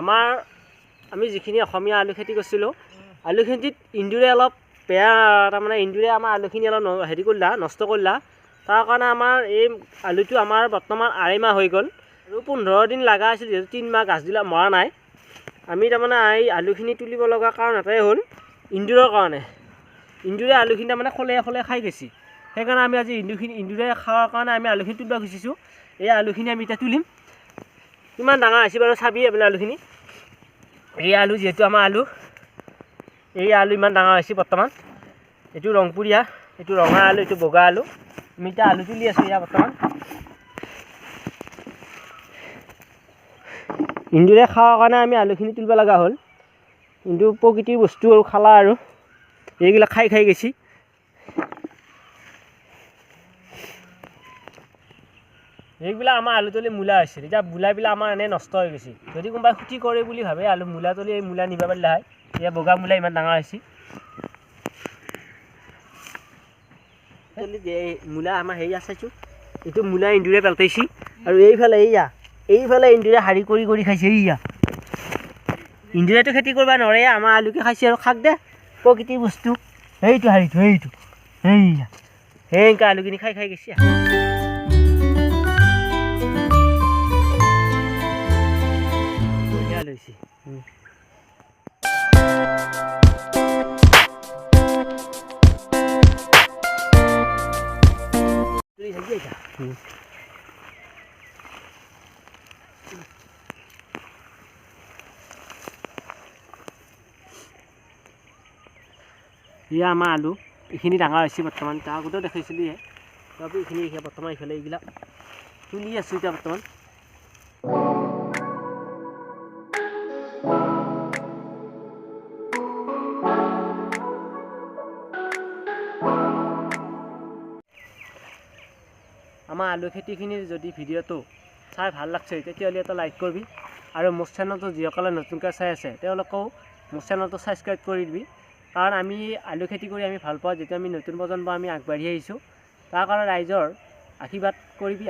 আমাৰ আমি যিখিনি অসমীয়া আলু খেতি কৰিছিলোঁ আলু খেতিত ইন্দুৰে অলপ বেয়া তাৰমানে ইন্দুৰে আমাৰ আলুখিনি অলপ হেৰি কৰিলা নষ্ট কৰিলা। তাৰ কাৰণে আমাৰ এই আলুটো আমাৰ বৰ্তমান আঢ়ৈ মাহ হৈ গ'ল। আৰু পোন্ধৰ দিন লগা আছিল যিহেতু তিনি মাহ গাছবিলাক মৰা নাই। আমি তাৰমানে এই আলুখিনি তুলিব লগা কাৰণ এটাই হ'ল ইন্দুৰৰ কাৰণে। ইন্দুৰে আলুখিনি তাৰমানে খলে খলে খাই গৈছে সেইকাৰণে আমি আজি ইন্দুখিনি ইন্দুৰে খোৱাৰ কাৰণে আমি আলুখিনি তুলিব খুজিছোঁ। এই আলুখিনি আমি এতিয়া তুলিম। কিমান ডাঙৰ হৈছে বাৰু চাবি আপোনাৰ আলুখিনি। এই আলু যিহেতু আমাৰ আলু এই আলু ইমান ডাঙৰ হৈছে বৰ্তমান। এইটো ৰংপুৰীয়া এইটো ৰঙা আলু এইটো বগা আলু। আমি এতিয়া আলু তুলি আছোঁ ইয়াৰ বৰ্তমান। ইন্দুৰে খাৱাৰ কাৰণে আমি আলুখিনি তুলিব লগা হ'ল। কিন্তু প্ৰকৃতিৰ বস্তু আৰু খালা আৰু এইবিলাক খাই খাই গৈছে। এইবিলাক আমাৰ আলু তলি মূলা হৈছিল এতিয়া মূলাবিলাক আমাৰ এনেই নষ্ট হৈ গৈছে। যদি কোনোবাই খেতি কৰে বুলি ভাবে, আলু মূলা তলি এই মূলা নিব পাৰিলে হয়। এতিয়া বগা মূলা ইমান ডাঙৰ হৈছে। মূলা আমাৰ হেৰি আছেতো এইটো মূলা ইন্দুৰে পেলটাইছি আৰু এইফালে এইয়া, এইফালে ইন্দুৰে শাৰী কৰি কৰি খাইছে এইয়া। ইন্দুৰেতো খেতি কৰিব নোৱাৰে, আমাৰ আলুকে খাইছে আৰু খাক দে, প্ৰকৃতিৰ বস্তু। সেইটো শাৰীটো, সেইটো, সেইয়া। সেনেকৈ আলুখিনি খাই খাই গৈছে। এয়া আমাৰ আলু এইখিনি ডাঙৰ হৈছে বৰ্তমান তাৰ আগতেও দেখাইছিলোঁ ইয়ে তথাপি এইখিনি এতিয়া বৰ্তমান এইফালে এইবিলাক তুলি আছোঁ এতিয়া বৰ্তমান আমাৰ আলু খেতিখিনিৰ যদি ভিডিঅ'টো চাই ভাল লাগছে তেতিয়াহ'লে এটা লাইক কৰিবি। আৰু মোৰ চেনেলটো যিসকলে নতুনকৈ চাই আছে তেওঁলোকেও মোৰ চেনেলটো ছাবস্ক্ৰাইব কৰি দিবি। কাৰণ আমি আলু খেতি কৰি আমি ভাল পাওঁ যেতিয়া আমি নতুন প্ৰজন্ম আমি আগবাঢ়ি আহিছোঁ। তাৰ কাৰণে ৰাইজৰ আশীৰ্বাদ কৰিবি